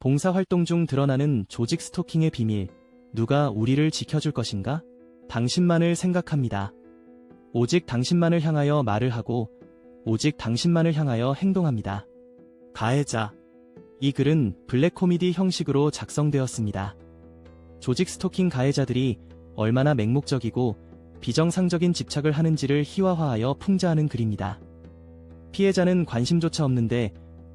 봉사활동 중 드러나는 조직 스토킹의 비밀. 누가 우리를 지켜줄 것인가? 당신만을 생각합니다. 오직 당신만을 향하여 말을 하고, 오직 당신만을 향하여 행동합니다. 가해자. 이 글은 블랙 코미디 형식으로 작성되었습니다. 조직 스토킹 가해자들이 얼마나 맹목적이고 비정상적인 집착을 하는지를 희화화하여 풍자하는 글입니다. 피해자는 관심조차 없는데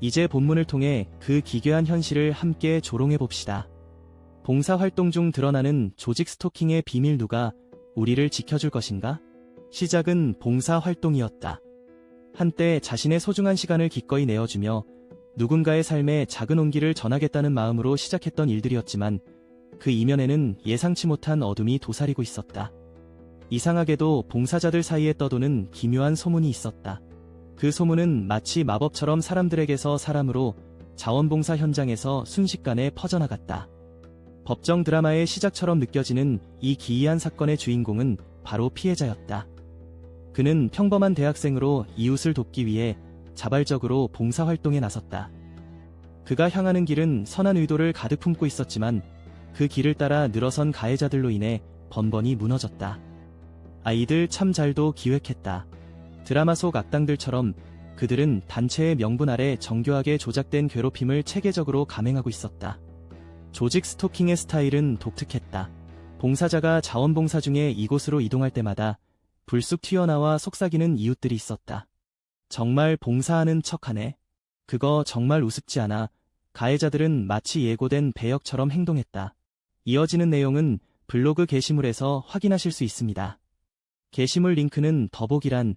이제 본문을 통해 그 기괴한 현실을 함께 조롱해 봅시다. 봉사활동 중 드러나는 조직 스토킹의 비밀 누가 우리를 지켜줄 것인가? 시작은 봉사활동이었다. 한때 자신의 소중한 시간을 기꺼이 내어주며 누군가의 삶에 작은 온기를 전하겠다는 마음으로 시작했던 일들이었지만 그 이면에는 예상치 못한 어둠이 도사리고 있었다. 이상하게도 봉사자들 사이에 떠도는 기묘한 소문이 있었다. 그 소문은 마치 마법처럼 사람들에게서 사람으로 자원봉사 현장에서 순식간에 퍼져나갔다. 법정 드라마의 시작처럼 느껴지는 이 기이한 사건의 주인공은 바로 피해자였다. 그는 평범한 대학생으로 이웃을 돕기 위해 자발적으로 봉사활동에 나섰다. 그가 향하는 길은 선한 의도를 가득 품고 있었지만 그 길을 따라 늘어선 가해자들로 인해 번번이 무너졌다. 아이들 참 잘도 기획했다. 드라마 속 악당들처럼 그들은 단체의 명분 아래 정교하게 조작된 괴롭힘을 체계적으로 감행하고 있었다. 조직 스토킹의 스타일은 독특했다. 봉사자가 자원봉사 중에 이곳으로 이동할 때마다 불쑥 튀어나와 속삭이는 이웃들이 있었다. 정말 봉사하는 척하네. 그거 정말 우습지 않아. 가해자들은 마치 예고된 배역처럼 행동했다. 이어지는 내용은 블로그 게시물에서 확인하실 수 있습니다. 게시물 링크는 더보기란